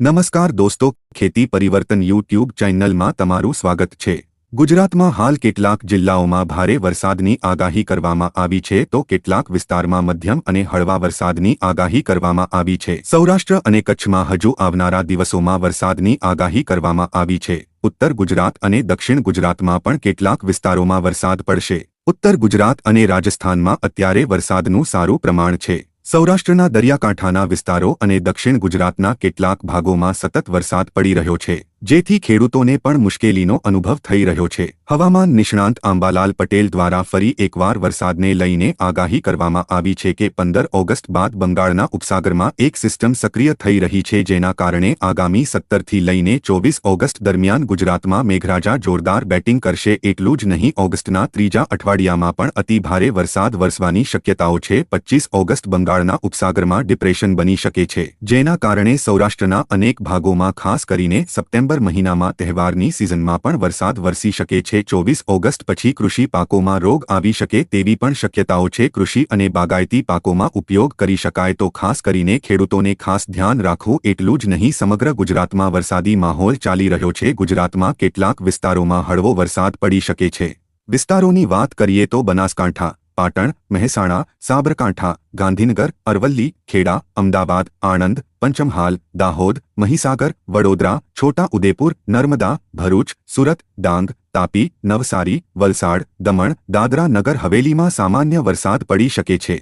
નમસ્કાર દોસ્તો, ખેતી પરિવર્તન યુટ્યુબ ચેનલમાં તમારું સ્વાગત છે. ગુજરાતમાં હાલ કેટલાક જિલ્લાઓમાં ભારે વરસાદની આગાહી કરવામાં આવી છે તો કેટલાક વિસ્તારમાં મધ્યમ અને હળવા વરસાદની આગાહી કરવામાં આવી છે. સૌરાષ્ટ્ર અને કચ્છમાં હજુ આવનારા દિવસોમાં વરસાદની આગાહી કરવામાં આવી છે. ઉત્તર ગુજરાત અને દક્ષિણ ગુજરાતમાં પણ કેટલાક વિસ્તારોમાં વરસાદ પડશે. ઉત્તર ગુજરાત અને રાજસ્થાનમાં અત્યારે વરસાદનું સારું પ્રમાણ છે. સૌરાષ્ટ્રના દરિયાકાંઠાના વિસ્તારો અને દક્ષિણ ગુજરાતના કેટલાક ભાગોમાં સતત વરસાદ પડી રહ્યો છે. જેથી ખેડૂતોને પણ મુશ્કેલીનો અનુભવ થઈ રહ્યો છે. હવામાન નિષ્ણાંત આંબાલાલ પટેલ દ્વારા ફરી એકવાર વરસાદને લઈને આગાહી કરવામાં આવી છે કે પંદર ઓગસ્ટ બાદ બંગાળના ઉપસાગરમાં એક સિસ્ટમ સક્રિય થઈ રહી છે જેના કારણે આગામી સત્તરથી લઈને ચોવીસ ઓગસ્ટ દરમિયાન ગુજરાતમાં મેઘરાજા જોરદાર બેટિંગ કરશે. એટલું જ નહીં, ઓગસ્ટના ત્રીજા અઠવાડિયામાં પણ અતિભારે વરસાદ વરસવાની શક્યતાઓ છે. પચ્ચીસ ઓગસ્ટ બંગાળના ઉપસાગરમાં ડિપ્રેશન બની શકે છે, જેના કારણે સૌરાષ્ટ્રના અનેક ભાગોમાં ખાસ કરીને સપ્ટેમ્બર મહિનામાં તહેવારની સિઝનમાં પણ વરસાદ વરસી શકે છે. ચોવીસ ઓગસ્ટ પછી કૃષિ પાકોમાં રોગ આવી શકે તેવી પણ શક્યતાઓ છે. કૃષિ અને બાગાયતી પાકોમાં ઉપયોગ કરી શકાય તો ખાસ કરીને ખેડૂતોને ખાસ ધ્યાન રાખવું એટલું જ નહીં. સમગ્ર ગુજરાતમાં વરસાદી માહોલ ચાલી રહ્યો છે. ગુજરાતમાં કેટલાક વિસ્તારોમાં હળવો વરસાદ પડી શકે છે. વિસ્તારોની વાત કરીએ તો બનાસકાંઠા પાટણ, મહેસાણા, સાબરકાંઠા, ગાંધીનગર, અરવલ્લી, ખેડા, અમદાવાદ, આણંદ, પંચમહાલ, દાહોદ, મહીસાગર, વડોદરા, છોટા ઉદેપુર, નર્મદા, ભરૂચ, સુરત, ડાંગ, તાપી, નવસારી, વલસાડ, દમણ, દાદરા નગર હવેલીમાં સામાન્ય વરસાદ પડી શકે છે.